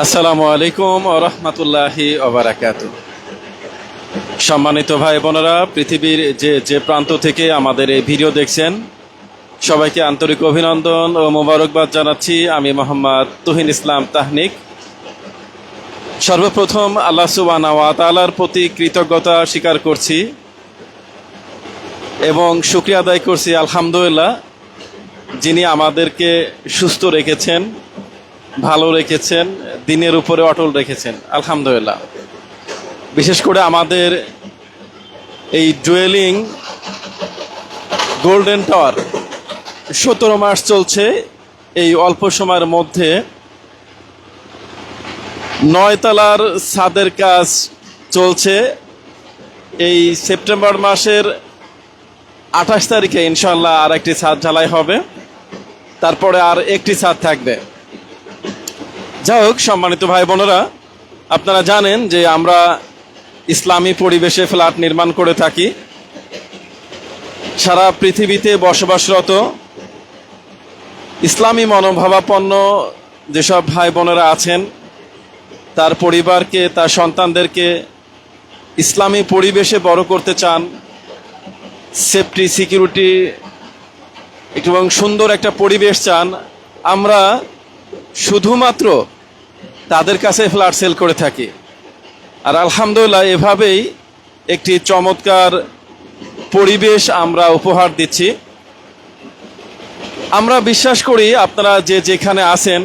আসসালামু আলাইকুম রহমতুল্লাহি ওবরাকাত সম্মানিত ভাই বোনেরা, পৃথিবীর যে যে প্রান্ত থেকে আমাদের এই ভিডিও দেখছেন, সবাইকে আন্তরিক অভিনন্দন ও মোবারকবাদ জানাচ্ছি। আমি মোহাম্মদ তুহিন ইসলাম তাহনিক। সর্বপ্রথম আল্লাহ সুবানা ওয়াতালার প্রতি কৃতজ্ঞতা স্বীকার করছি এবং শুক্রিয়া আদায় করছি, আলহামদুলিল্লাহ, যিনি আমাদেরকে সুস্থ রেখেছেন। ভালো রেখেছেন, দিনের উপরে অটল রেখেছেন, আলহামদুলিল্লাহ। বিশেষ করে আমাদের এই ডুয়েলিং গোল্ডেন টাওয়ার, সতেরো মাস চলছে, এই অল্প সময়ের মধ্যে নয়তলার ছাদের কাজ চলছে। এই সেপ্টেম্বর মাসের আঠাশ তারিখে ইনশাল্লাহ আর একটি ছাদ ঢালাই হবে, তারপরে আর একটি ছাদ থাকবে। যাই হোক, সম্মানিত ভাই বোনেরা, আপনারা জানেন যে আমরা ইসলামী পরিবেশে ফ্ল্যাট নির্মাণ করে থাকি। সারা পৃথিবীতে বসবাসরত ইসলামী মনোভাবাপন্ন যেসব ভাই বোনেরা আছেন, তার পরিবারকে, তার সন্তানদেরকে ইসলামী পরিবেশে বড় করতে চান, সেফটি, সিকিউরিটি, এবং সুন্দর একটা পরিবেশ চান, আমরা শুধুমাত্র তাদের কাছে ফ্ল্যাট সেল করে থাকি। আর আলহামদুলিল্লাহ এভাবেই একটি চমৎকার পরিবেশ আমরা উপহার দিচ্ছি। আমরা বিশ্বাস করি আপনারা যে যেখানে আছেন,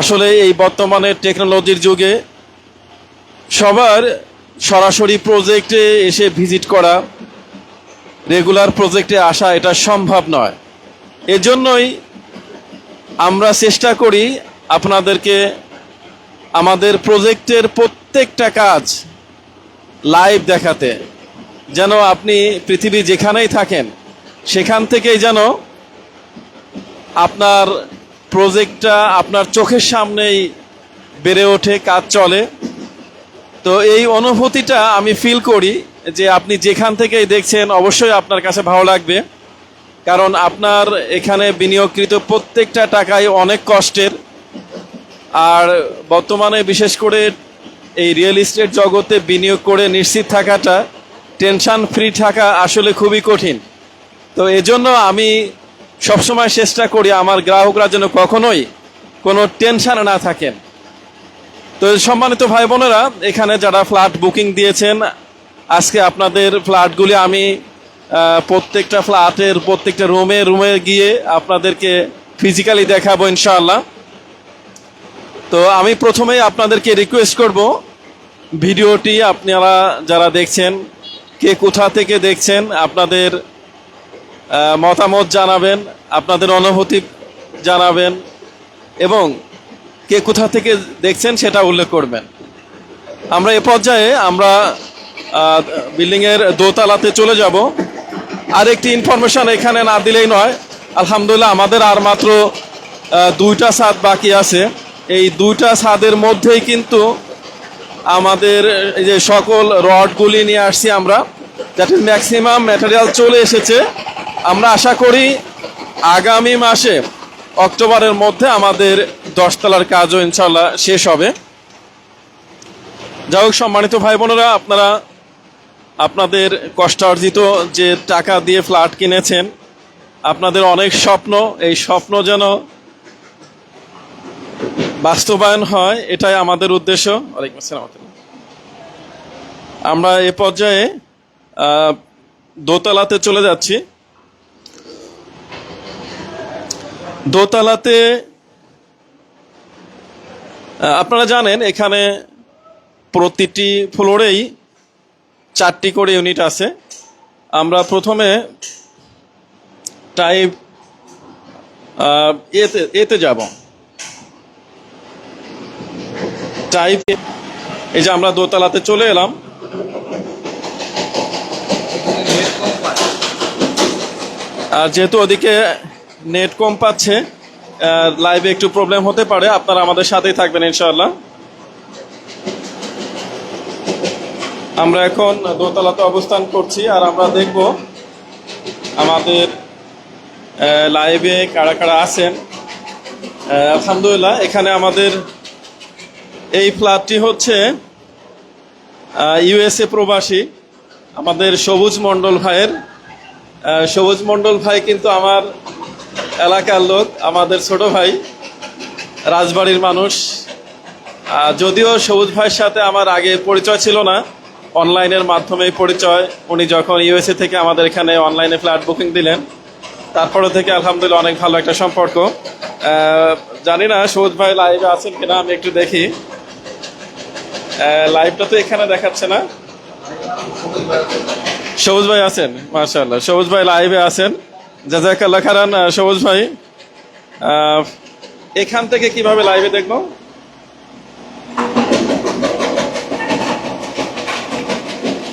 আসলে এই বর্তমানে টেকনোলজির যুগে সবার সরাসরি প্রজেক্টে এসে ভিজিট করা, রেগুলার প্রজেক্টে আসা এটা সম্ভব নয়। এজন্যই আমরা চেষ্টা করি আপনাদেরকে আমাদের প্রজেক্টের প্রত্যেকটা কাজ লাইভ দেখাতে। যেন আপনি পৃথিবী যেখানেই থাকেন, সেখান থেকেই যেন আপনার প্রজেক্টটা আপনার চোখের সামনেই বেড়ে ওঠে, কাজ চলে। তো এই অনুভূতিটা আমি ফিল করি যে আপনি যেখান থেকেই দেখছেন, অবশ্যই আপনার কাছে ভালো লাগবে। কারণ আপনার এখানে বিনিয়োগকৃত প্রত্যেকটা টাকাই অনেক কষ্টের। আর বর্তমানে বিশেষ করে এই রিয়েল ইস্টেট জগতে বিনিয়োগ করে নিশ্চিত থাকাটা, টেনশন ফ্রি থাকা আসলে খুবই কঠিন। তো এজন্য আমি সবসময় চেষ্টা করি আমার গ্রাহকরা যেন কখনোই কোনো টেনশনে না থাকেন। তো সম্মানিত ভাই বোনেরা এখানে যারা ফ্ল্যাট বুকিং দিয়েছেন, আজকে আপনাদের ফ্ল্যাটগুলি আমি প্রত্যেকটা ফ্ল্যাটের, প্রত্যেকটা রুমে রুমে গিয়ে আপনাদেরকে ফিজিক্যালি দেখাবো ইনশাআল্লাহ। তো আমি প্রথমেই আপনাদেরকে রিকোয়েস্ট করব, ভিডিওটি আপনারা যারা দেখছেন, কে কোথা থেকে দেখছেন, আপনাদের মতামত জানাবেন, আপনাদের অনুভূতি জানাবেন, এবং কে কোথা থেকে দেখছেন সেটা উল্লেখ করবেন। আমরা এ পর্যায়ে আমরা বিল্ডিংয়ের দোতলাতে চলে যাব। আর একটি ইনফরমেশন এখানে না দিলেই নয়। আলহামদুলিল্লাহ, আমাদের আর মাত্র দুইটা ছাদ বাকি আছে। এই দুইটা ছাদের মধ্যেই কিন্তু আমাদের, এই যে সকল রডগুলি নিয়ে আসছি আমরা, যাতে ম্যাক্সিমাম ম্যাটেরিয়াল চলে এসেছে। আমরা আশা করি আগামী মাসে, অক্টোবরের মধ্যে আমাদের দশতলার কাজও ইনশাল্লাহ শেষ হবে। যাই হোক, সম্মানিত ভাই বোনেরা আপনারা আপনাদের কষ্টার্জিত যে টাকা দিয়ে ফ্ল্যাট কিনেছেন, আপনাদের অনেক স্বপ্ন, এই স্বপ্ন যেন বাস্তবায়ন হয়, এটাই আমাদের উদ্দেশ্য। আসসালাম আমরা এ পর্যায়ে দোতলাতে চলে যাচ্ছি। দোতলাতে আপনারা জানেন, এখানে প্রতিটি ফ্লোরেই চারটি করে ইউনিট আছে। আমরা প্রথমে টাইপ এতে এতে যাব। টাইপ এই যে আমরা দোতলাতে চলে এলাম। আর যেহেতু ওদিকে নেট কম পাচ্ছে লাইভে একটু প্রবলেম হতে পারে। আপনারা আমাদের সাথেই থাকবেন, ইনশাআল্লাহ। আমরা এখন দোতলাতে অবস্থান করছি আর আমরা দেখব আমাদের লাইভে কারা কারা আছেন। আলহামদুলিল্লাহ, এখানে আমাদের এই ফ্ল্যাটটি হচ্ছে ইউএসএ প্রবাসী, আমাদের সবুজ মণ্ডল ভাইয়ের। সবুজ মণ্ডল ভাই কিন্তু আমার এলাকার লোক, আমাদের ছোট ভাই, রাজবাড়ির মানুষ। যদিও সবুজ ভাইয়ের সাথে আমার আগে পরিচয় ছিল না অনলাইনের মাধ্যমে পরিচয়। উনি যখন ইউএসএ থেকে আমাদের এখানে অনলাইনে ফ্ল্যাট বুকিং দিলেন, তারপরে থেকে আলহামদুলিল্লাহ অনেক ভালো একটা সম্পর্ক। জানি না সবুজ ভাই লাইভে আছেন কিনা, আমি একটু দেখি। লাইভটা তো এখানে দেখাচ্ছে না। সবুজ ভাই আছেন, মাশাআল্লাহ। সবুজ ভাই লাইভে আছেন। জাজাকাল্লাহ খারান সবুজ ভাই। এখান থেকে কীভাবে লাইভে দেখব?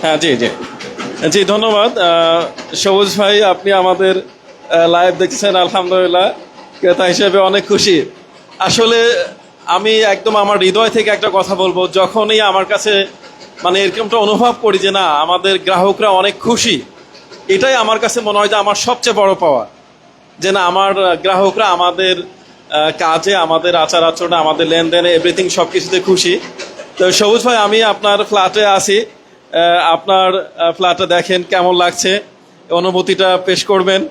হ্যাঁ জি জি। জি ধন্যবাদ। সবুজ ভাই আপনি আমাদের লাইভ দেখছেন আলহামদুলিল্লাহ। ক্রেতা হিসেবে অনেক খুশি। আসলে আমি একদম আমার হৃদয় থেকে একটা কথা বলব যখনই আমার কাছে মানে এরকমটা অনুভব করি যে না আমাদের গ্রাহকরা অনেক খুশি এটাই আমার কাছে মনে হয় যে আমার সবচেয়ে বড় পাওয়া। যে না আমার গ্রাহকরা আমাদের কাজে আমাদের আচার আচরণে আমাদের লেনদেনে এভরিথিং সব কিছুতে খুশি। তো সবুজ ভাই আমি আপনার ফ্ল্যাটে আহ, আপনার ফ্ল্যাটে দেখেন কেমন লাগছে, অনুভূতিটা পেশ করবেন।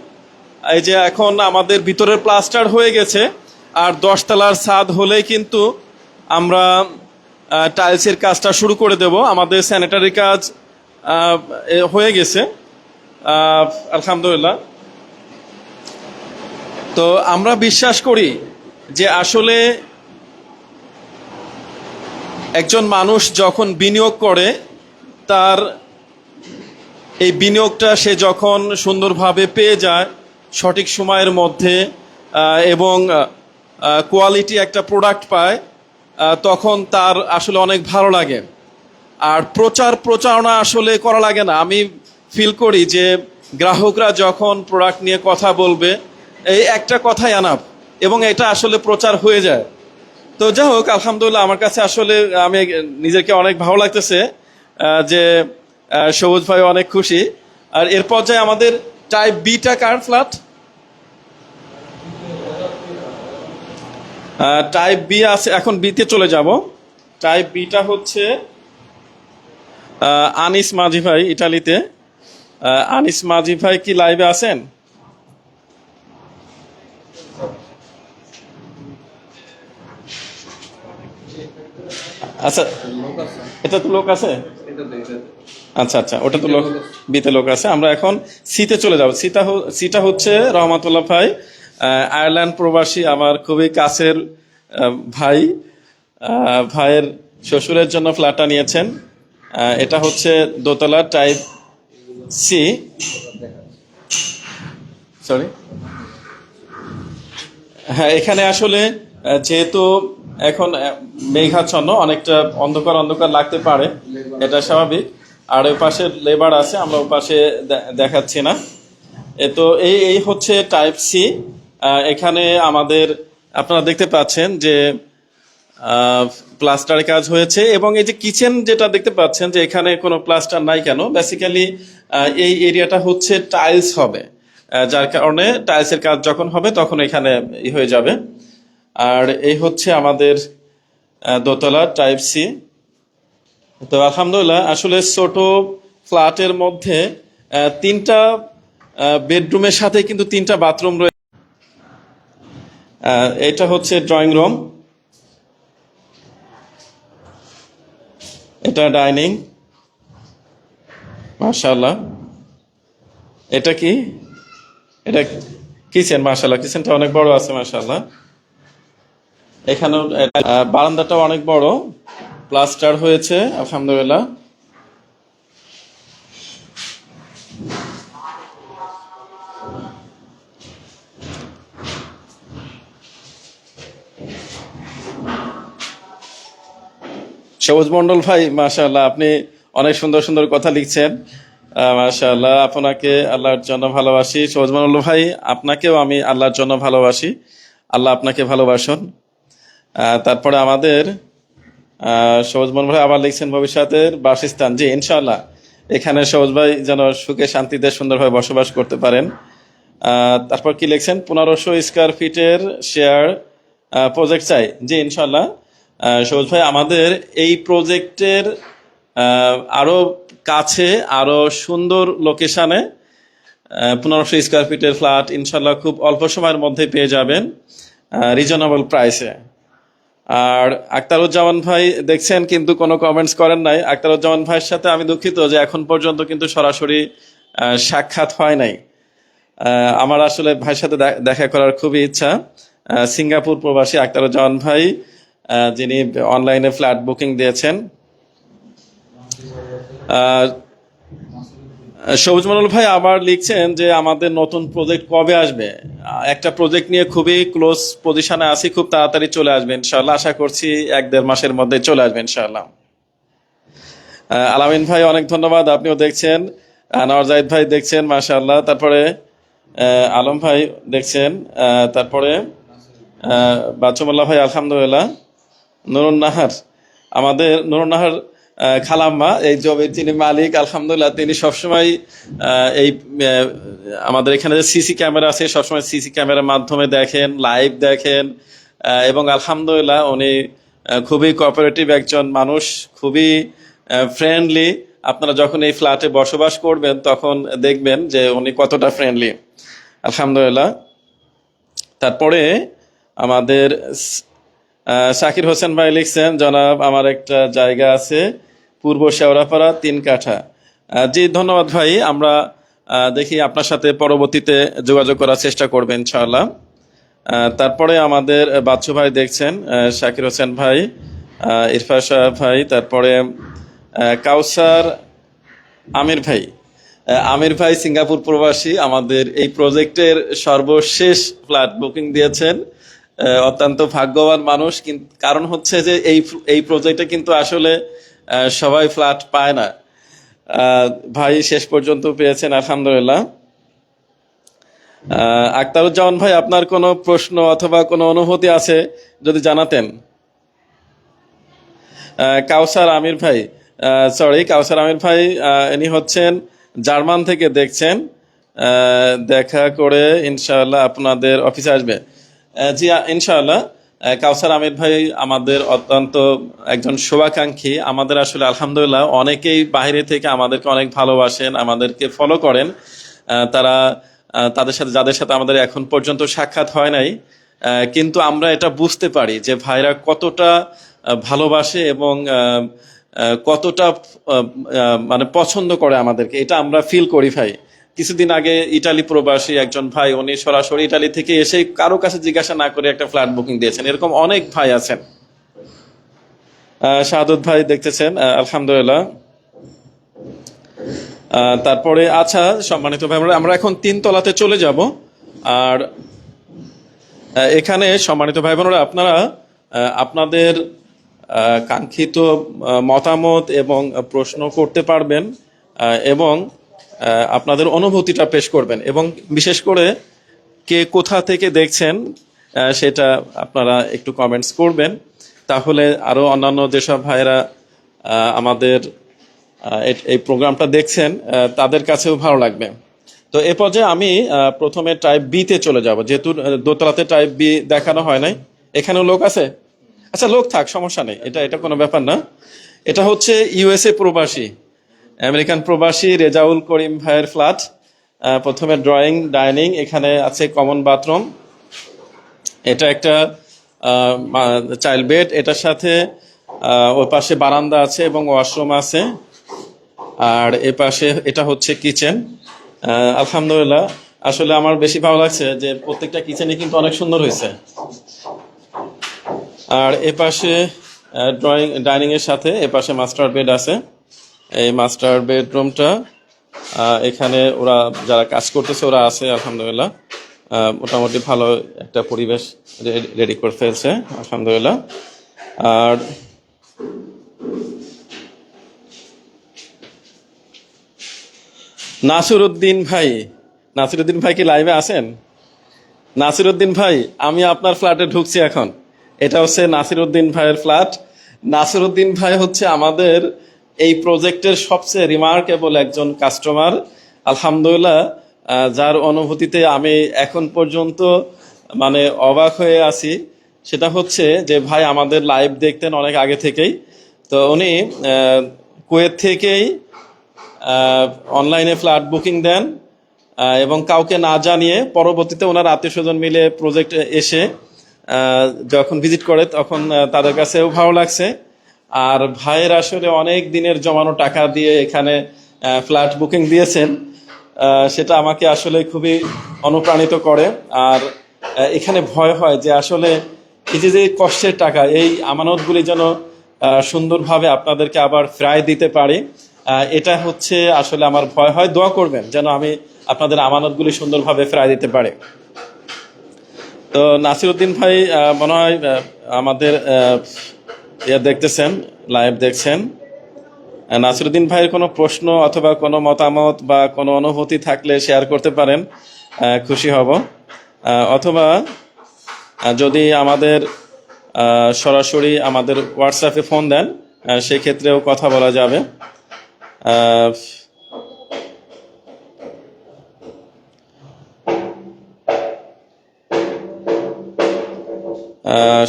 এই যে এখন আমাদের ভিতরের প্লাস্টার হয়ে গেছে, আর দশতলার ছাদ হলেই কিন্তু আমরা টাইলসের কাজটা শুরু করে দেব। আমাদের স্যানিটারি কাজ হয়ে গেছে। আলহামদুলিল্লাহ। তো আমরা বিশ্বাস করি যে আসলে একজন মানুষ যখন বিনিয়োগ করে তার এই বিনিয়োগটা সে যখন সুন্দরভাবে পেয়ে যায় সঠিক সময়ের মধ্যে এবং কোয়ালিটি একটা প্রোডাক্ট পায় তখন তার আসলে অনেক ভালো লাগে। আর প্রচার প্রচারণা আসলে করা লাগে না। আমি ফিল করি যে গ্রাহকরা যখন প্রোডাক্ট নিয়ে কথা বলবে, এই একটা কথাই আনাপ এবং এটা আসলে প্রচার হয়ে যায়। তো যাই হোক, আলহামদুলিল্লাহ, আমার কাছে আসলে আমি নিজেকে অনেক ভালো লাগতেছে। যে সবুজ ভাই অনেক খুশি। আর এর পর্যায়ে আমাদের টাইপ বিটা কার ফ্ল্যাট? টাইপ বি আছে, এখন বিতে চলে যাব। টাইপ বিটা হচ্ছে আনিস মাঝি ভাই, ইটালিতে। আনিস মাঝি ভাই কি লাইভে আছেন? আচ্ছা এটা তো লোক আছে? আচ্ছা আচ্ছা ওটা তো লোক, বিতে লোক আছে। আমরা এখন সিতে চলে যাব। সিটা সিটা হচ্ছে রহমাতুল্লাহ ভাই আয়ারল্যান্ড প্রবাসী, আমার খুবই কাছের ভাই ভাইয়ের শ্বশুরের জন্য ফ্ল্যাটটা নিয়েছেন। এটা হচ্ছে দোতলা টাইপ সি। সরি হ্যাঁ এখানে আসলে যেহেতু এখন মেঘাচ্ছন্ন, অনেকটা অন্ধকার অন্ধকার লাগতে পারে। এটা স্বাভাবিক। আর ওই পাশে লেবার আছে, আমরা ওই পাশে দেখাচ্ছি না। তো এই এই হচ্ছে টাইপ সি এখানে আমাদের, আপনারা দেখতে পাচ্ছেন যে প্লাস্টার কাজ হয়েছে এবং এই যে কিচেন যেটা দেখতে পাচ্ছেন যে এখানে কোনো প্লাস্টার নাই কেন? বেসিক্যালি এই এরিয়াটা হচ্ছে টাইলস হবে। যার কারণে টাইলসের কাজ যখন হবে, তখন এখানে হয়ে যাবে। আর এই হচ্ছে আমাদের দোতলা টাইপ সি তো আলহামদুলিল্লাহ, আসলে ছোট ফ্ল্যাটের মধ্যে তিনটা বেডরুমের সাথে কিন্তু তিনটা বাথরুম রয়েছে এটা হচ্ছে ড্রয়িং রুম এটা ডাইনিং মার্শাল্লাহ এটা কি? এটা কিচেন মার্শাল্লাহ কিচেনটা অনেক বড় আছে মার্শাল্লাহ এখানেও বারান্দাটাও অনেক বড়। প্লাস্টার হয়েছে, আলহামদুলিল্লাহ। সবুজ মন্ডল ভাই, মাশাআল্লাহ, আপনি অনেক সুন্দর সুন্দর কথা লিখছেন। মাশাআল্লাহ, আপনাকে আল্লাহর জন্য ভালোবাসি। সবুজ মন্ডল ভাই, আপনাকেও আমি আল্লাহর জন্য ভালোবাসি। আল্লাহ আপনাকে ভালোবাসুন। তারপরে আমাদের সবুজ মন্ডল ভাই আবার লিখছেন ভবিষ্যতের বাসস্থান। জি, ইনশাআল্লাহ। এখানে সবুজ ভাই যেন সুখে শান্তিতে সুন্দরভাবে বসবাস করতে পারেন। তারপর কি লিখছেন? পনেরোশো স্কোয়ার ফিটের শেয়ার প্রজেক্ট চাই। জি ইনশাল্লাহ সবুজ ভাই, আমাদের এই প্রজেক্টের আরও কাছে, আরও সুন্দর লোকেশনে পনেরোশো স্কোয়ার ফিটের ফ্ল্যাট ইনশাল্লাহ খুব অল্প সময়ের মধ্যে পেয়ে যাবেন রিজনেবল প্রাইসে আর আক্তারুজ্জামান ভাই দেখছেন, কিন্তু কোনো কমেন্টস করেন নাই। আক্তারুজ্জামান ভাইয়ের সাথে আমি দুঃখিত যে এখন পর্যন্ত কিন্তু সরাসরি সাক্ষাৎ হয় নাই। আমার আসলে ভাইয়ের সাথে দেখা করার খুবই ইচ্ছা। সিঙ্গাপুর প্রবাসী আক্তারুজ্জামান ভাই যিনি অনলাইনে ফ্ল্যাট বুকিং দিয়েছেন। সবুজ মন্ডল ভাই আবার লিখছেন যে আমাদের নতুন প্রজেক্ট কবে আসবে? একটা প্রজেক্ট নিয়ে খুবই ক্লোজ পজিশনে আছি, খুব তাড়াতাড়ি চলে আসবে ইনশাল্লাহ আশা করছি এক দেড় মাসের মধ্যে চলে আসবে ইনশাল্লাহ আলামিন ভাই, অনেক ধন্যবাদ, আপনিও দেখছেন। আনোয়ার জাহিদ ভাই দেখছেন, মাশাআল্লাহ। তারপরে আলম ভাই দেখছেন তারপরে বাচ্চুমুল্লাহ ভাই, আলহামদুলিল্লাহ। নুরুন নাহার, আমাদের নুরুন নাহার খালাম্মা, এই জমির যিনি মালিক, আলহামদুলিল্লাহ তিনি সবসময় এই আমাদের এখানে যে সিসি ক্যামেরা আছে, সবসময় সিসি ক্যামেরার মাধ্যমে দেখেন, লাইভ দেখেন এবং আলহামদুলিল্লাহ উনি খুবই কোঅপারেটিভ একজন মানুষ, খুবই ফ্রেন্ডলি আপনারা যখন এই ফ্ল্যাটে বসবাস করবেন, তখন দেখবেন যে উনি কতটা ফ্রেন্ডলি আলহামদুলিল্লাহ। তারপরে আমাদের শাকির হোসেন ভাই লিখছেন, জনাব, আমার একটা জায়গা আছে। পূর্ব শেওড়াপাড়া, তিন কাঠা। জি, ধন্যবাদ ভাই। আমরা দেখি আপনার সাথে পরবর্তীতে যোগাযোগ করার চেষ্টা করবেন, ইনশাআল্লাহ। তারপরে আমাদের বাচ্চু ভাই দেখছেন শাকির হোসেন ভাই ইরফা শাহ ভাই, তারপরে কাউসার আমির ভাই। আমির ভাই সিঙ্গাপুর প্রবাসী, আমাদের এই প্রজেক্টের সর্বশেষ ফ্ল্যাট বুকিং দিয়েছেন। অত্যন্ত ভাগ্যবান মানুষ কারণ হচ্ছে যে এই এই প্রজেক্টে কিন্তু আসলে সবাই ফ্ল্যাট পায় না। ভাই শেষ পর্যন্ত পেয়েছেন, আলহামদুলিল্লাহ। আক্তারুজ্জামান ভাই, আপনার কোনো প্রশ্ন অথবা কোনো অনুভূতি আছে যদি জানাতেন? কাউসার আমির ভাই সরি কাউসার আমির ভাই ইনি হচ্ছেন জার্মান থেকে দেখছেন। দেখা করে ইনশাআল্লাহ আপনাদের অফিসে আসবে। জি ইনশাআল্লাহ। কাউসার আমির ভাই আমাদের অত্যন্ত একজন শুভাকাঙ্ক্ষী। আমাদের আসলে আলহামদুলিল্লাহ অনেকেই বাইরে থেকে আমাদেরকে অনেক ভালোবাসেন, আমাদেরকে ফলো করেন। তারা তাদের সাথে, যাদের সাথে আমাদের এখন পর্যন্ত সাক্ষাৎ হয় নাই। কিন্তু আমরা এটা বুঝতে পারি যে ভাইরা কতটা ভালোবাসে এবং কতটা মানে পছন্দ করে আমাদেরকে। এটা আমরা ফিল করি ভাই। কিছুদিন আগে ইটালি প্রবাসী একজন ভাই, উনি সরাসরি ইটালি থেকে এসে কারও কাছে জিজ্ঞাসা না করে একটা ফ্ল্যাট বুকিং দিয়েছেন। এরকম অনেক ভাই আছেন। শাহাদুত ভাই দেখতেছেন আলহামদুলিল্লাহ। তারপরে আচ্ছা সম্মানিত ভাই, আমরা এখন তিন তলাতে চলে যাব। আর এখানে সম্মানিত ভাই বোনেরা, আপনারা আপনাদের কাঙ্ক্ষিত মতামত এবং প্রশ্ন করতে পারবেন এবং আপনাদের অনুভূতিটা পেশ করবেন এবং বিশেষ করে কে কোথা থেকে দেখছেন সেটা আপনারা একটু কমেন্টস করবেন। তাহলে আরও অন্যান্য যেসব আহ, আমাদের এই- প্রোগ্রামটা দেখছেন তাদের কাছেও ভালো লাগবে। তো এ পর্যায়ে আমি প্রথমে টাইপ বি তে চলে যাব যেহেতু দোতলাতে টাইপ বি দেখানো হয় নাই। এখানেও লোক আছে? আচ্ছা লোক থাক সমস্যা নেই। এটা এটা কোনো ব্যাপার না। এটা হচ্ছে ইউএসএ প্রবাসী। আমেরিকান প্রবাসী রেজাউল করিম ভাইয়ের ফ্ল্যাট প্রথমে ড্রয়িং, ডাইনিং, এখানে আছে কমন বাথরুম। এটা একটা চাইল্ড বেড, এটার সাথে ওই পাশে বারান্দা আছে এবং ওয়াশরুম আছে। আর এ পাশে এটা হচ্ছে কিচেন। আলহামদুলিল্লাহ, আসলে আমার বেশি ভালো লাগছে যে প্রত্যেকটা কিচেনই কিন্তু অনেক সুন্দর হয়েছে। আর এ পাশে ড্রয়িং ডাইনিং এর সাথে এ পাশে মাস্টার বেড আছে। এই মাস্টার বেডরুমটা এখানে ওরা যারা কাজ করতেছে ওরা আছে, আলহামদুলিল্লাহ। মোটামুটি ভালো একটা পরিবেশ রেডি করে ফেলছে, আলহামদুলিল্লাহ। আর নাসিরুদ্দিন ভাই নাসিরুদ্দিন ভাই কি লাইভে আছেন? নাসিরুদ্দিন ভাই, আমি আপনার ফ্ল্যাটে ঢুকছি এখন। এটা হচ্ছে নাসিরুদ্দিন ভাইয়ের ফ্ল্যাট নাসিরুদ্দিন ভাই হচ্ছে আমাদের এই প্রজেক্টের সবচেয়ে রিমার্কেবল একজন কাস্টমার আলহামদুলিল্লাহ যার অনুভূতিতে আমি এখন পর্যন্ত মানে অবাক হয়ে আছি। সেটা হচ্ছে যে, ভাই, আমাদের লাইভ দেখতেন অনেক আগে থেকেই। তো উনি কুয়েত থেকেই অনলাইনে ফ্ল্যাট বুকিং দেন এবং কাউকে না জানিয়ে পরবর্তীতে ওনার আত্মীয় স্বজন মিলে প্রজেক্ট এসে যখন ভিজিট করে, তখন তাদের কাছেও ভালো লাগছে। আর ভাইয়ের আসলে অনেক দিনের জমানো টাকা দিয়ে এখানে ফ্ল্যাট বুকিং দিয়েছেন। সেটা আমাকে আসলে খুবই অনুপ্রাণিত করে। আর এখানে ভয় হয় যে আসলে এই যে যে কষ্টের টাকা, এই আমানতগুলি যেন সুন্দরভাবে আপনাদেরকে আবার ফ্রাই দিতে পারি এটা হচ্ছে আসলে আমার ভয় হয়। দোয়া করবেন যেন আমি আপনাদের আমানতগুলি সুন্দরভাবে ফ্রাই দিতে পারি। তো নাসিরুদ্দিন ভাই মনে হয় আমাদের ইয়ে দেখতেছেন লাইভ দেখছেন। নাসিরুদ্দিন ভাইয়ের কোনো প্রশ্ন অথবা কোনো মতামত বা কোনো অনুভূতি থাকলে শেয়ার করতে পারেন খুশি হব। অথবা যদি আমাদের সরাসরি আমাদের হোয়াটসঅ্যাপে ফোন দেন সেক্ষেত্রেও কথা বলা যাবে।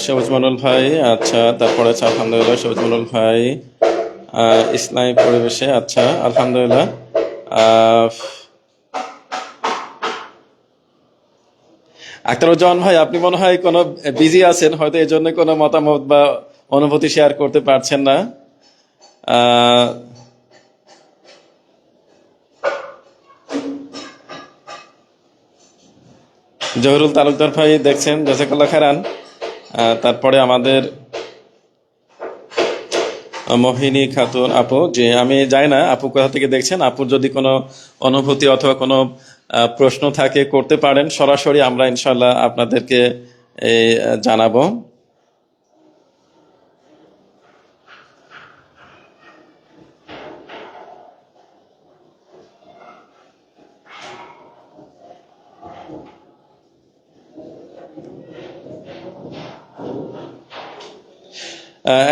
সবুজ মন্ডল ভাই আচ্ছা তারপরে আছে আলহামদুলিল্লাহ সবুজ মন্ডল ভাই আহ, ইসলামী পরিবেশে আচ্ছা আলহামদুলিল্লাহ আখতারুজ্জামান ভাই আপনি মনে হয় কোনো বিজি আছেন হয়তো এই জন্য কোনো মতামত বা অনুভূতি শেয়ার করতে পারছেন না। জহিরুল তালুকদার ভাই দেখছেন জাজাকাল্লাহ খারান তারপরে আমাদের মোহিনী খাতুন আপু, যে আমি যাই না, আপু কোথা থেকে দেখছেন? আপুর যদি কোনো অনুভূতি অথবা কোনো প্রশ্ন থাকে, করতে পারেন, সরাসরি আমরা ইনশাল্লাহ আপনাদেরকে জানাব।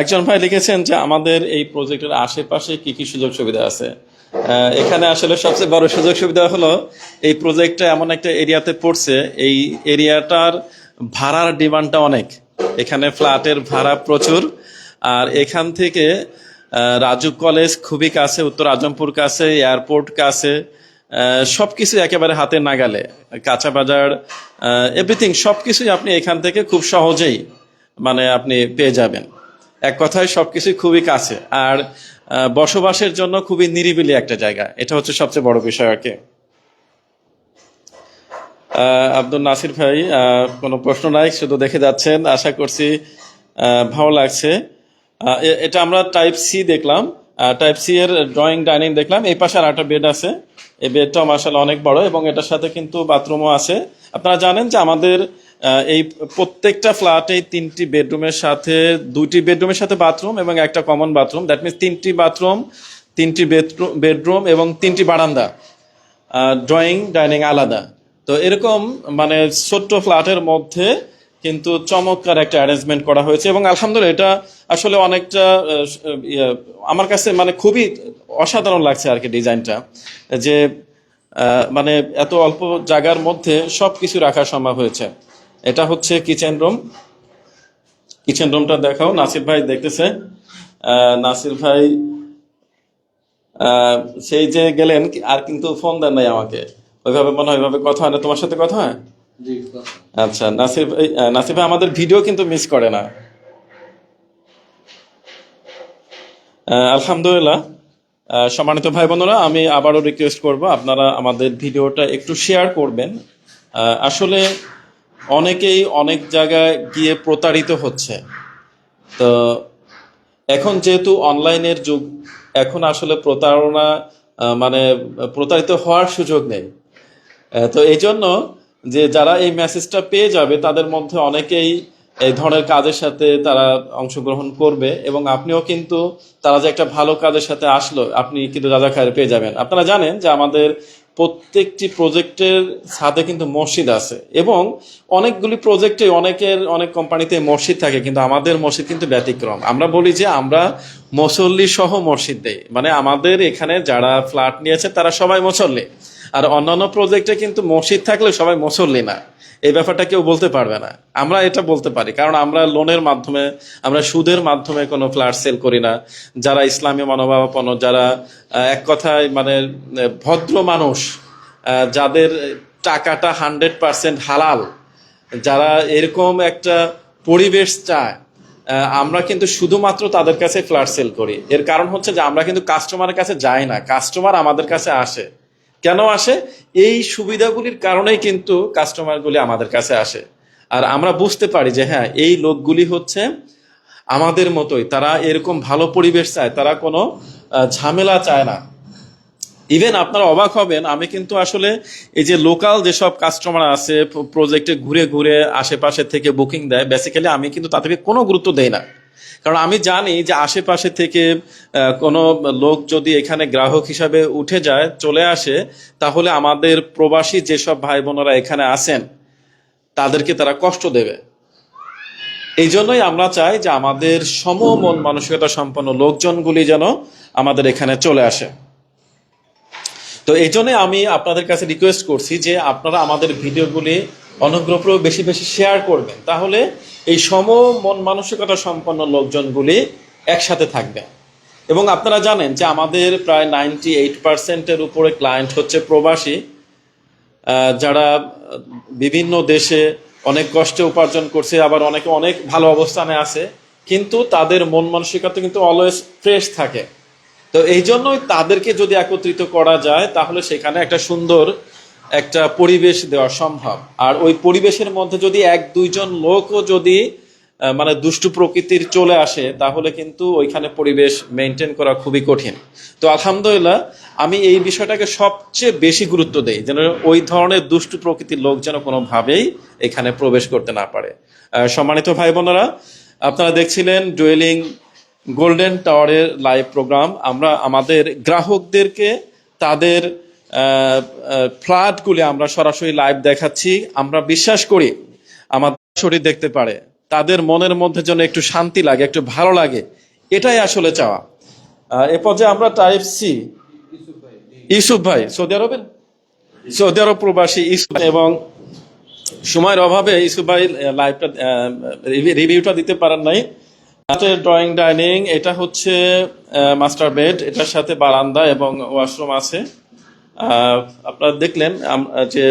একজন ভাই লিখেছেন যে আমাদের এই প্রজেক্টের আশেপাশে কি কি সুযোগ সুবিধা আছে? এখানে আসলে সবচেয়ে বড় সুযোগ সুবিধা হলো এই প্রজেক্টটা এমন একটা এরিয়াতে পড়ছে। এই এরিয়াটার ভাড়ার ডিমান্ডটা অনেক। এখানে ফ্ল্যাটের ভাড়া প্রচুর। আর এখান থেকে রাজু কলেজ খুবই কাছে, উত্তর আজমপুর কাছে, এয়ারপোর্ট কাছে সব কিছু একেবারে হাতে নাগালে। কাঁচা বাজার এভরিথিং সব কিছুই আপনি এখান থেকে খুব সহজেই মানে আপনি পেয়ে যাবেন। এক কথায় সবকিছু খুবই কাছে। আর বসবাসের জন্য খুবই নিরিবিলি একটা জায়গা। এটা হচ্ছে সবচেয়ে বড় বিষয় আর কি। আব্দুল নাসির ভাই কোনো প্রশ্ন নাই, শুধু দেখে যাচ্ছেন। আশা করছি ভালো লাগছে। এটা আমরা টাইপ সি দেখলাম। টাইপ সি এর ড্রয়িং ডাইনিং দেখলাম। এই পাশে আর একটা বেড আছে। এই বেডটাও মাসাল অনেক বড় এবং এটার সাথে কিন্তু বাথরুমও আছে। আপনারা জানেন যে আমাদের এই প্রত্যেকটা ফ্ল্যাটে তিনটি বেডরুমের সাথে, দুইটি বেডরুমের সাথে বাথরুম এবং একটা কমন বাথরুম দ্যাট মিনস তিনটি বাথরুম তিনটি বেডরুম বেডরুম এবং তিনটি বারান্দা। ড্রয়িং ডাইনিং আলাদা। তো এরকম মানে ছোট্ট ফ্ল্যাটের মধ্যে কিন্তু চমৎকার একটা অ্যারেঞ্জমেন্ট করা হয়েছে এবং আলহামদুলিল্লাহ এটা আসলে অনেকটা ইয়ে, আমার কাছে মানে খুবই অসাধারণ লাগছে আর কি ডিজাইনটা যে মানে এত অল্প জায়গার মধ্যে সব কিছু রাখা সম্ভব হয়েছে। এটা হচ্ছে কিচেন রুম কিচেন রুমটা দেখাও নাসির ভাই দেখতেছে। নাসির ভাই সেই যে গেলেন আর কিন্তু ফোন দেন নাই আমাকে। ওইভাবে মনে হয় ওইভাবে কথা হয় না। তোমার সাথে কথা হয়? আচ্ছা নাসির ভাই আমাদের ভিডিও কিন্তু মিস করে না। আলহামদুলিল্লাহ। সম্মানিত ভাই বোনেরা, আমি আবারও রিকোয়েস্ট করব, আপনারা আমাদের ভিডিওটা একটু শেয়ার করবেন। আসলে অনেকেই অনেক জায়গায় গিয়ে প্রতারিত হচ্ছে। তো এখন যেহেতু অনলাইনের যুগ, এখন আসলে প্রতারণা মানে প্রতারিত হওয়ার সুযোগ নেই। তো এই জন্য যে যারা এই মেসেজটা পেয়ে যাবে, তাদের মধ্যে অনেকেই এই ধরনের কাজের সাথে তারা অংশগ্রহণ করবে এবং আপনিও কিন্তু তারা যে একটা ভালো কাজের সাথে আসলো, আপনি কিন্তু রাজা খায়ের পেয়ে যাবেন। আপনারা জানেন যে আমাদের প্রত্যেকটি প্রজেক্টের সাথে কিন্তু মসজিদ আছে এবং অনেকগুলি প্রজেক্টে অনেকের, অনেক কোম্পানিতে মসজিদ থাকে, কিন্তু আমাদের মসজিদ কিন্তু ব্যতিক্রম। আমরা বলি যে আমরা মুসল্লি সহ মসজিদ দেই। মানে আমাদের এখানে যারা ফ্ল্যাট নিয়েছে, তারা সবাই মুসল্লি। আর অন্যান্য প্রজেক্টে কিন্তু মসজিদ থাকলে সবাই মুসল্লি না। এই ব্যাপারটা কেউ বলতে পারবে না। আমরা এটা বলতে পারি, কারণ আমরা লোনের মাধ্যমে, আমরা সুদের মাধ্যমে কোনো ফ্ল্যাট সেল করি না। যারা ইসলামী মনোভাবাপন্ন, যারা এক কথায় মানে ভদ্র মানুষ যাদের টাকাটা হান্ড্রেড পার্সেন্ট হালাল, যারা এরকম একটা পরিবেশ চায় আমরা কিন্তু শুধুমাত্র তাদের কাছে ফ্ল্যাট সেল করি। এর কারণ হচ্ছে যে আমরা কিন্তু কাস্টমারের কাছে যাই না। কাস্টমার আমাদের কাছে আসে। কেন আসে? এই সুবিধাগুলির কারণেই কিন্তু কাস্টমারগুলি আমাদের কাছে আসে। আর আমরা বুঝতে পারি যে হ্যাঁ এই লোকগুলি হচ্ছে আমাদের মতোই। তারা এরকম ভালো পরিবেশ চায়, তারা কোনো ঝামেলা চায় না। ইভেন আপনারা অবাক হবেন, আমি কিন্তু আসলে এই যে লোকাল যেসব কাস্টমার আছে প্রজেক্টে ঘুরে ঘুরে আশেপাশে থেকে বুকিং দেয় বেসিক্যালি আমি কিন্তু তাদেরকে কোনো গুরুত্ব দেই না। কারণ আমি জানি যে আশেপাশে থেকে কোনো লোক যদি এখানে গ্রাহক হিসাবে উঠে যায়, চলে আসে, তাহলে আমাদের প্রবাসী যেসব ভাই বোনেরা এখানে আছেন, তাদেরকে তারা কষ্ট দেবে। এই জন্যই আমরা চাই যে আমাদের সম মন মানসিকতা সম্পন্ন লোকজনগুলি যেন আমাদের এখানে চলে আসে। তো এই জন্য আমি আপনাদের কাছে রিকোয়েস্ট করছি যে আপনারা আমাদের ভিডিওগুলি অনুগ্রহপূর্বক বেশি বেশি শেয়ার করবেন। তাহলে এই সম মন মানসিকতা সম্পন্ন লোকজনগুলি একসাথে থাকবে। এবং আপনারা জানেন যে আমাদের প্রায় নাইনটি এইট পার্সেন্টের উপরে ক্লায়েন্ট হচ্ছে প্রবাসী যারা বিভিন্ন দেশে অনেক কষ্টে উপার্জন করছে, আবার অনেকে অনেক ভালো অবস্থানে আছে, কিন্তু তাদের মন মানসিকতা কিন্তু অলওয়েজ ফ্রেশ থাকে। তো এই জন্যই তাদেরকে যদি একত্রিত করা যায়, তাহলে সেখানে একটা সুন্দর একটা পরিবেশ দেওয়া সম্ভব। আর ওই পরিবেশের মধ্যে যদি এক, দুইজন লোকও যদি মানে দুষ্টু প্রকৃতির চলে আসে, তাহলে কিন্তু ওইখানে পরিবেশ মেনটেন করা খুবই কঠিন। তো আলহামদুলিল্লাহ, আমি এই বিষয়টাকে সবচেয়ে বেশি গুরুত্ব দেই, যেন ওই ধরনের দুষ্টু প্রকৃতির লোক যেন কোনোভাবেই এখানে প্রবেশ করতে না পারে। সম্মানিত ভাই বোনেরা, আপনারা দেখছিলেন ডুয়েলিং গোল্ডেন টাওয়ারের লাইভ প্রোগ্রাম আমরা আমাদের গ্রাহকদেরকে তাদের ফ্ল্যাটগুলি আমরা সরাসরি লাইভ দেখাচ্ছি। আমরা বিশ্বাস করি আমাদের শরীর দেখতে পারে। তাদের মনের মধ্যে যেন একটু শান্তি লাগে, একটু ভালো লাগে, এটাই আসলে চাওয়া। এ পর্যায়ে আমরা টাইপ সি ইউসুফ ভাই, সৌদি আরবের? সৌদি আরব প্রবাসী ইউসুফ এবং সময়ের অভাবে ইউসুফ ভাই লাইভটা রিভিউটা দিতে পারেন নাই। ড্রয়িং ডাইনিং এটা হচ্ছে মাস্টার বেড এটার সাথে বারান্দা এবং ওয়াশরুম আছে। আপনারা দেখলেন যে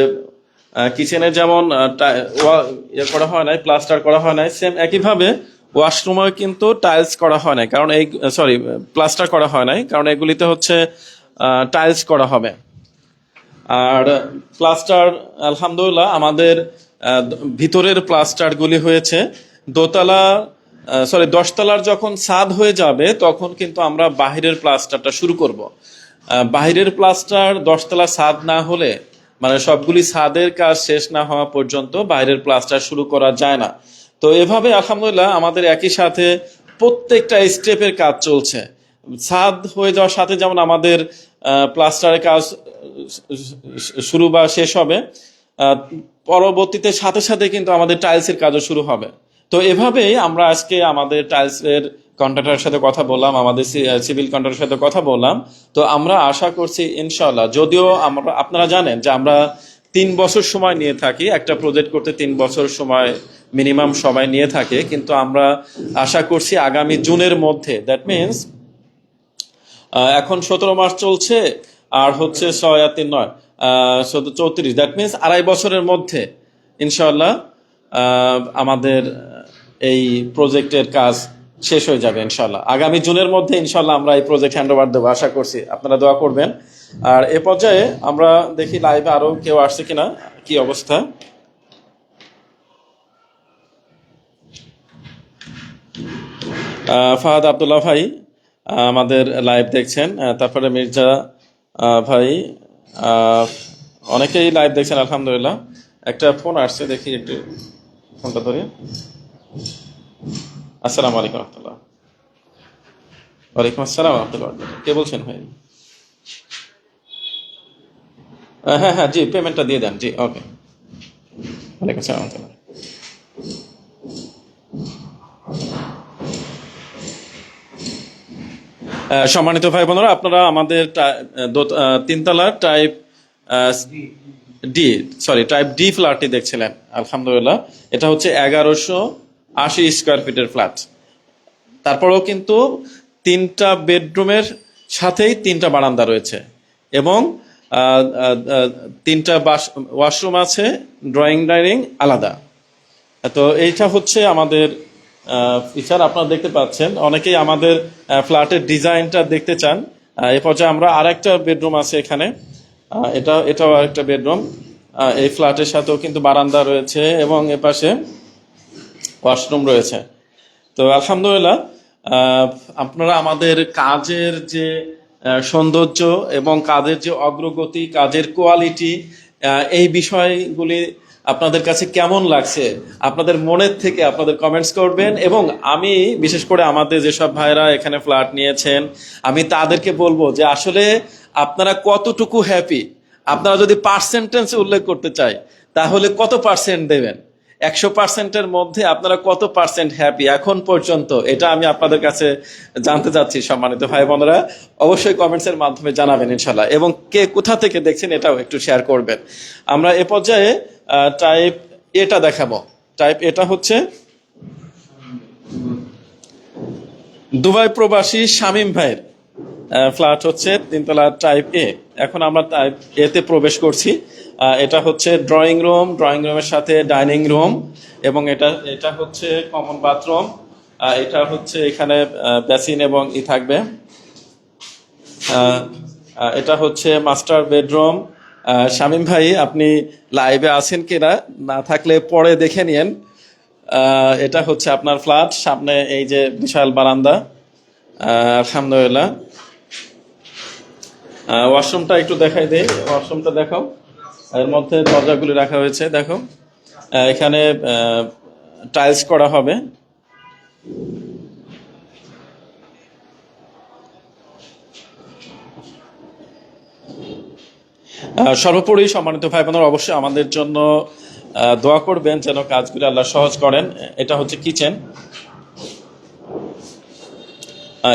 কিচেনে যেমন ইয়ে করা হয় নাই প্লাস্টার করা হয় নাই সেম একইভাবে ওয়াশরুমে কিন্তু টাইলস করা হয় নাই, কারণ এই সরি প্লাস্টার করা হয় নাই, কারণ এগুলিতে হচ্ছে টাইলস করা হবে। আর প্লাস্টার আলহামদুলিল্লাহ, আমাদের ভিতরের প্লাস্টারগুলি হয়েছে, দোতলা সরি দশতলার যখন সাদ হয়ে যাবে, তখন কিন্তু আমরা বাহিরের প্লাস্টারটা শুরু করব। বাহিরের প্লাস্টার দশতলা ছাদ না হলে মানে সবগুলি ছাদের কাজ শেষ না হওয়া পর্যন্ত বাইরের প্লাস্টার শুরু করা যায় না। তো এভাবে, আলহামদুলিল্লাহ, আমাদের একই সাথে প্রত্যেকটা স্টেপের কাজ চলছে। ছাদ হয়ে যাওয়ার সাথে যেমন আমাদের প্লাস্টারের কাজ শুরু বা শেষ হবে পরবর্তীতে সাথে সাথে কিন্তু আমাদের টাইলসের কাজও শুরু হবে। তো এভাবেই আমরা আজকে আমাদের টাইলসের কন্ট্রাক্টরের সাথে কথা বললাম, আমাদের সিভিল কন্ট্রাক্টরের সাথে কথা বললাম। তো আমরা আশা করছি ইনশাল্লাহ যদিও আমরা, আপনারা জানেন যে আমরা তিন বছর সময় নিয়ে থাকি, একটা প্রজেক্ট করতে তিন বছর সময় মিনিমাম সময় নিয়ে থাকে, কিন্তু আমরা আশা করছি আগামী জুনের মধ্যে দ্যাট মিনস এখন সতেরো মাস চলছে, আর হচ্ছে ছয় আর তিন নয় চৌত্রিশ দ্যাট মিনস আড়াই বছরের মধ্যে ইনশাল্লাহ আমাদের এই প্রজেক্টের কাজ শেষ হয়ে যাবে ইনশাল্লাহ আগামী জুনের মধ্যে ইনশাল্লাহ আমরা এই প্রজেক্ট হ্যান্ড ওভার দেবো, আশা করছি। আপনারা দোয়া করবেন। আর এ পর্যায়ে আমরা দেখি লাইভে আরও কেউ আসছে কিনা, কি অবস্থা? ফাহাদ আবদুল্লাহ ভাই আমাদের লাইভ দেখছেন। তারপরে মির্জা ভাই অনেকেই লাইভ দেখছেন, আলহামদুলিল্লাহ। একটা ফোন আসছে, দেখি একটু ফোনটা ধরে। আসসালামু আলাইকুম রহমতুল্লাহ। ওয়ালাইকুম আসসালাম রহমতুল্লাহ। কে বলছেন ভাই? হ্যাঁ হ্যাঁ জি পেমেন্টটা দিয়ে দেন, জি ওকে ওয়ালাইকুম আসসালাম রহমতুল্লাহ। সম্মানিত ভাই বোনেরা, আপনারা আমাদের তিনতলা type D sorry type D ফ্ল্যাটটি দেখছিলেন, আলহামদুলিল্লাহ। এটা হচ্ছে এগারোশো আশি স্কোয়ার ফিটের ফ্ল্যাট তারপরেও কিন্তু তিনটা বেডরুমের সাথেই তিনটা বারান্দা রয়েছে এবং তিনটা ওয়াশরুম আছে ড্রয়িং ডাইনিং আলাদা। তো এইটা হচ্ছে আমাদের ফিচার আপনারা দেখতে পাচ্ছেন, অনেকেই আমাদের ফ্ল্যাটের ডিজাইনটা দেখতে চান। এ পর্যায়ে আমরা আরেকটা বেডরুম আছে এখানে। এটা এটাও আরেকটা বেডরুম এই ফ্ল্যাটের সাথেও কিন্তু বারান্দা রয়েছে এবং এপাশে ওয়াশরুম রয়েছে। তো আলহামদুলিল্লাহ আপনারা আমাদের কাজের যে সৌন্দর্য এবং কাজের যে অগ্রগতি, কাজের কোয়ালিটি এই বিষয়গুলি আপনাদের কাছে কেমন লাগছে, আপনাদের মনের থেকে আপনাদের কমেন্টস করবেন এবং আমি, বিশেষ করে আমাদের যেসব ভাইরা এখানে ফ্ল্যাট নিয়েছেন, আমি তাদেরকে বলব যে আসলে আপনারা কতটুকু হ্যাপি আপনারা যদি পার্সেন্টেন্স উল্লেখ করতে চাই, তাহলে কত পার্সেন্ট দেবেন? একশো পার্সেন্টের মধ্যে আপনারা কত পার্সেন্ট হ্যাপি এখন পর্যন্ত এটা আমি আপনাদের কাছে জানতে চাচ্ছি সম্মানিত ভাই বোনেরা। অবশ্যই কমেন্টস এর মাধ্যমে জানাবেন ইনশাল্লাহ এবং কে কোথা থেকে দেখছেন এটাও একটু শেয়ার করবেন। আমরা এ পর্যায়ে টাইপ এটা দেখাবো। টাইপ এটা হচ্ছে দুবাই প্রবাসী শামীম ভাইয়ের ফ্ল্যাট হচ্ছে তিনতলা টাইপ এ এখন আমরা টাইপ এতে প্রবেশ করছি। এটা হচ্ছে ড্রয়িং রুম ড্রয়িং রুমের সাথে ডাইনিং রুম এবং এটা এটা হচ্ছে কমন বাথরুম এটা হচ্ছে এখানে বেসিন এবং ই থাকবে। এটা হচ্ছে মাস্টার বেডরুম শামীম ভাই, আপনি লাইভে আছেন কিনা না থাকলে পরে দেখে নিন এটা হচ্ছে আপনার ফ্ল্যাট সামনে এই যে বিশাল বারান্দা। আলহামদুলিল্লাহ। ওয়াশরুমটা একটু দেখাই দেই। ওয়াশরুমটা দেখো এর মধ্যে দরজাগুলি রাখা হয়েছে, দেখো। এখানে টাইলস করা হবে। সর্বোপরি সম্মানিত ভাই বোনেরা অবশ্যই আমাদের জন্য দোয়া করবেন যেন কাজগুলি আল্লাহ সহজ করেন। এটা হচ্ছে কিচেন।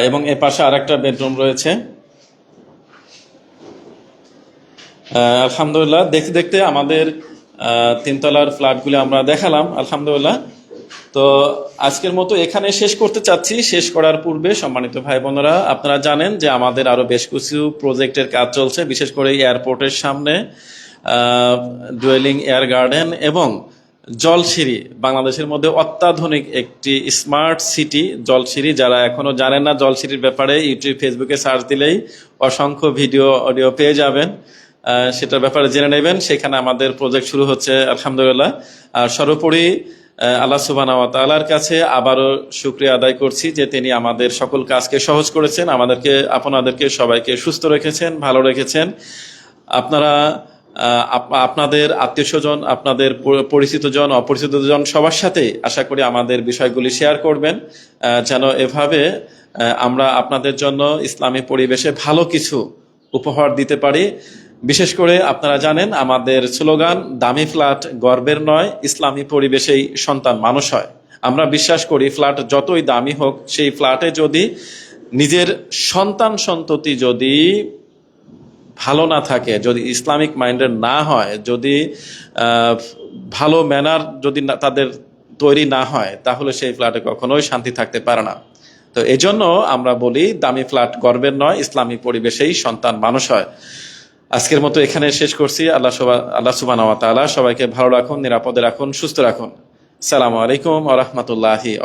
এবং এর পাশে আরেকটা বেডরুম রয়েছে। আলহামদুলিল্লাহ, দেখতে দেখতে আমাদের তিনতলার ফ্ল্যাটগুলি আমরা দেখালাম, আলহামদুলিল্লাহ। তো আজকের মতো এখানে শেষ করতে চাচ্ছি, শেষ করার পূর্বে সম্মানিত ভাই বোনেরা আপনারা জানেন যে আমাদের আরও বেশ কিছু প্রজেক্টের কাজ চলছে, বিশেষ করে এয়ারপোর্টের সামনে ডুয়েলিং এয়ার গার্ডেন এবং জলসিঁড়ি, বাংলাদেশের মধ্যে অত্যাধুনিক একটি স্মার্ট সিটি জলসিঁড়ি, যারা এখনও জানেন না জলসিঁড়ির ব্যাপারে, ইউটিউব, ফেসবুকে সার্চ দিলেই অসংখ্য ভিডিও, অডিও পেয়ে যাবেন। সেটার ব্যাপারে জেনে নেবেন। সেখানে আমাদের প্রজেক্ট শুরু হচ্ছে, আলহামদুলিল্লাহ। আর সর্বোপরি আল্লাহ সুবাহ তালার কাছে আবারও শুক্রিয়া আদায় করছি যে তিনি আমাদের সকল কাজকে সহজ করেছেন, আমাদেরকে, আপনাদেরকে সবাইকে সুস্থ রেখেছেন, ভালো রেখেছেন। আপনারা আপনাদের আত্মীয় স্বজন আপনাদের প- পরিচিত জন অপরিচিত জন সবার সাথে আশা করি আমাদের বিষয়গুলি শেয়ার করবেন যেন এভাবে আমরা আপনাদের জন্য ইসলামী পরিবেশে ভালো কিছু উপহার দিতে পারি। বিশেষ করে আপনারা জানেন, আমাদের স্লোগান, দামি ফ্ল্যাট গর্বের নয়, ইসলামী পরিবেশেই সন্তান মানুষ হয়। আমরা বিশ্বাস করি, ফ্ল্যাট যতই দামি হোক, সেই ফ্ল্যাটে যদি নিজের সন্তান সন্ততি যদি ভালো না থাকে, যদি ইসলামিক মাইন্ডের না হয়, যদি ভালো ম্যানার যদি তাদের তৈরি না হয়, তাহলে সেই ফ্ল্যাটে কখনোই শান্তি থাকতে পারে না। তো এজন্য আমরা বলি, দামি ফ্ল্যাট গর্বের নয়, ইসলামী পরিবেশেই সন্তান মানুষ হয়। আজকের মতো এখানে শেষ করছি। আল্লাহ সবা- আল্লাহ সুবান তালা সবাইকে ভালো রাখুন, নিরাপদে রাখুন, সুস্থ রাখুন। সালামু আলাইকুম আ রহমতুল্লাহি